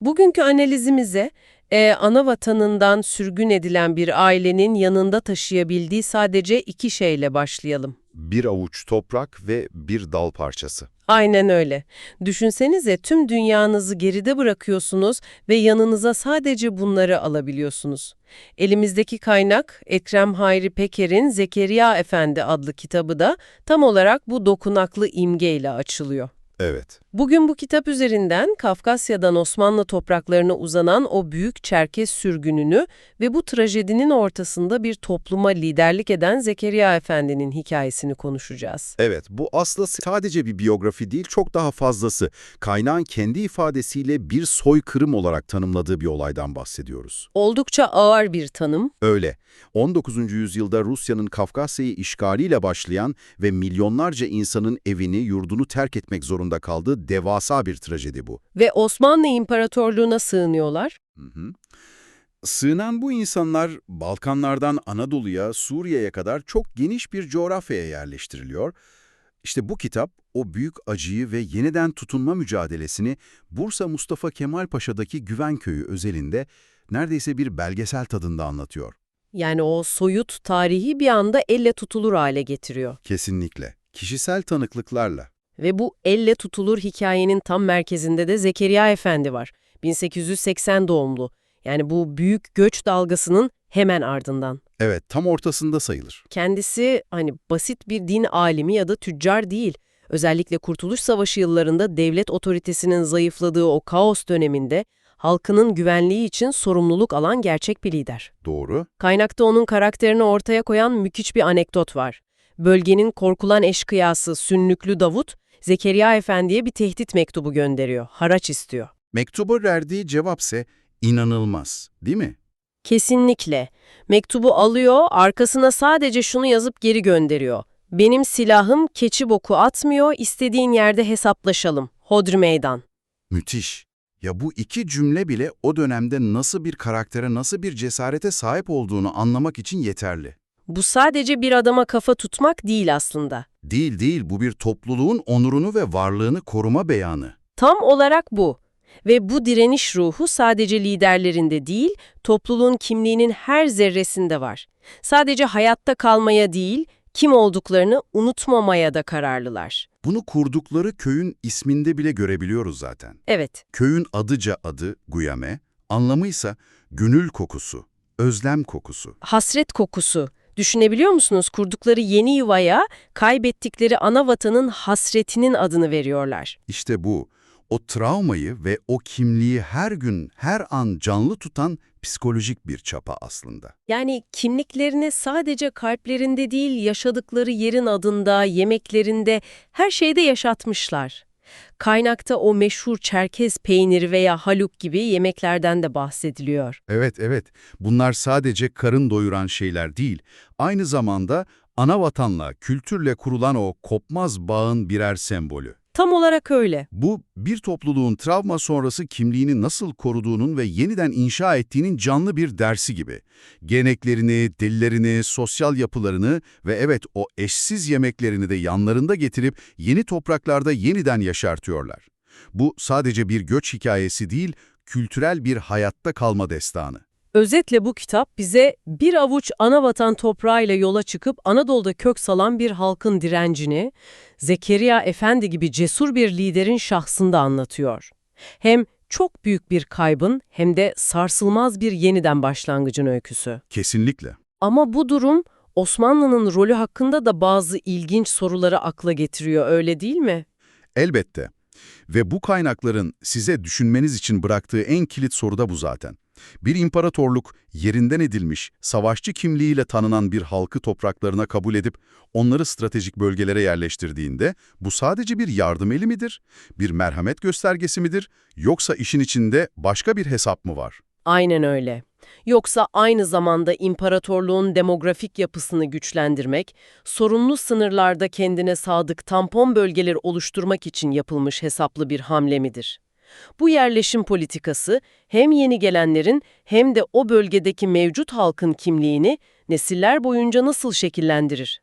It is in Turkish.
Bugünkü analizimize e, ana vatanından sürgün edilen bir ailenin yanında taşıyabildiği sadece iki şeyle başlayalım. Bir avuç toprak ve bir dal parçası. Aynen öyle. Düşünsenize tüm dünyanızı geride bırakıyorsunuz ve yanınıza sadece bunları alabiliyorsunuz. Elimizdeki kaynak Ekrem Hayri Peker'in Zekeriya Efendi adlı kitabı da tam olarak bu dokunaklı imgeyle açılıyor. Evet. Bugün bu kitap üzerinden Kafkasya'dan Osmanlı topraklarına uzanan o büyük Çerkes sürgününü ve bu trajedinin ortasında bir topluma liderlik eden Zekeriya Efendi'nin hikayesini konuşacağız. Evet, bu aslında sadece bir biyografi değil, çok daha fazlası. Kaynağın kendi ifadesiyle bir soykırım olarak tanımladığı bir olaydan bahsediyoruz. Oldukça ağır bir tanım. Öyle. 19. yüzyılda Rusya'nın Kafkasya'yı işgaliyle başlayan ve milyonlarca insanın evini, yurdunu terk etmek zorunda kaldığı devasa bir trajedi bu. Ve Osmanlı İmparatorluğu'na sığınıyorlar. Hı hı. Sığınan bu insanlar Balkanlardan Anadolu'ya, Suriye'ye kadar çok geniş bir coğrafyaya yerleştiriliyor. İşte bu kitap o büyük acıyı ve yeniden tutunma mücadelesini Bursa Mustafa Kemal Paşa'daki Güvenköy'ü özelinde neredeyse bir belgesel tadında anlatıyor. Yani o soyut tarihi bir anda elle tutulur hale getiriyor. Kesinlikle. Kişisel tanıklıklarla. Ve bu elle tutulur hikayenin tam merkezinde de Zekeriya Efendi var. 1880 doğumlu. Yani bu büyük göç dalgasının hemen ardından. Evet, tam ortasında sayılır. Kendisi hani basit bir din alimi ya da tüccar değil. Özellikle Kurtuluş Savaşı yıllarında devlet otoritesinin zayıfladığı o kaos döneminde halkının güvenliği için sorumluluk alan gerçek bir lider. Doğru. Kaynakta onun karakterini ortaya koyan müthiş bir anekdot var. Bölgenin korkulan eşkıyası Sünnüklü Davut, Zekeriya Efendi'ye bir tehdit mektubu gönderiyor, haraç istiyor. Mektuba verdiği cevapse inanılmaz, değil mi? Kesinlikle. Mektubu alıyor, arkasına sadece şunu yazıp geri gönderiyor. Benim silahım keçi boku atmıyor, istediğin yerde hesaplaşalım. Hodri meydan. Müthiş. Ya bu iki cümle bile o dönemde nasıl bir karaktere, nasıl bir cesarete sahip olduğunu anlamak için yeterli. Bu sadece bir adama kafa tutmak değil aslında. Değil değil, bu bir topluluğun onurunu ve varlığını koruma beyanı. Tam olarak bu. Ve bu direniş ruhu sadece liderlerinde değil, topluluğun kimliğinin her zerresinde var. Sadece hayatta kalmaya değil, kim olduklarını unutmamaya da kararlılar. Bunu kurdukları köyün isminde bile görebiliyoruz zaten. Evet, Köyün adıca adı Guyame, anlamıysa gönül kokusu, özlem kokusu. hasret kokusu. Düşünebiliyor musunuz? Kurdukları yeni yuvaya kaybettikleri ana vatanın hasretinin adını veriyorlar. İşte bu, o travmayı ve o kimliği her gün, her an canlı tutan psikolojik bir çapa aslında. Yani kimliklerini sadece kalplerinde değil, yaşadıkları yerin adında, yemeklerinde, her şeyde yaşatmışlar. Kaynakta o meşhur Çerkez peyniri veya haluk gibi yemeklerden de bahsediliyor. Evet, evet. Bunlar sadece karın doyuran şeyler değil, aynı zamanda ana vatanla, kültürle kurulan o kopmaz bağın birer sembolü. Tam olarak öyle. Bu, bir topluluğun travma sonrası kimliğini nasıl koruduğunun ve yeniden inşa ettiğinin canlı bir dersi gibi. Geneklerini, dillerini, sosyal yapılarını ve evet o eşsiz yemeklerini de yanlarında getirip yeni topraklarda yeniden yaşartıyorlar. Bu sadece bir göç hikayesi değil, kültürel bir hayatta kalma destanı. Özetle bu kitap bize bir avuç anavatan toprağıyla yola çıkıp Anadolu'da kök salan bir halkın direncini, Zekeriya Efendi gibi cesur bir liderin şahsında anlatıyor. Hem çok büyük bir kaybın hem de sarsılmaz bir yeniden başlangıcın öyküsü. Kesinlikle. Ama bu durum Osmanlı'nın rolü hakkında da bazı ilginç soruları akla getiriyor, öyle değil mi? Elbette. Ve bu kaynakların size düşünmeniz için bıraktığı en kilit soru da bu zaten. Bir imparatorluk yerinden edilmiş, savaşçı kimliğiyle tanınan bir halkı topraklarına kabul edip onları stratejik bölgelere yerleştirdiğinde bu sadece bir yardım eli midir? Bir merhamet göstergesi midir? Yoksa işin içinde başka bir hesap mı var? Aynen öyle. Yoksa aynı zamanda imparatorluğun demografik yapısını güçlendirmek, sorunlu sınırlarda kendine sadık tampon bölgeler oluşturmak için yapılmış hesaplı bir hamle midir? Bu yerleşim politikası hem yeni gelenlerin hem de o bölgedeki mevcut halkın kimliğini nesiller boyunca nasıl şekillendirir?